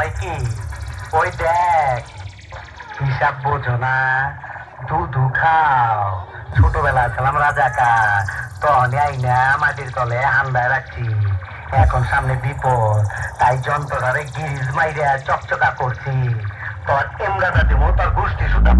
কয় কি ওই দেখ, হিসাব বোঝো না, দুধু খাও। ছোটবেলা ছিলাম রাজাকা তখন আই না মাটির তলে হান্দায় রাখছি। এখন সামনে বিপদ, তাই যন্ত্রটারে গিরিজ মাইরে চকচকা করছি। তোর এমরাটা দিব তোর গোষ্ঠী সুদ্ধা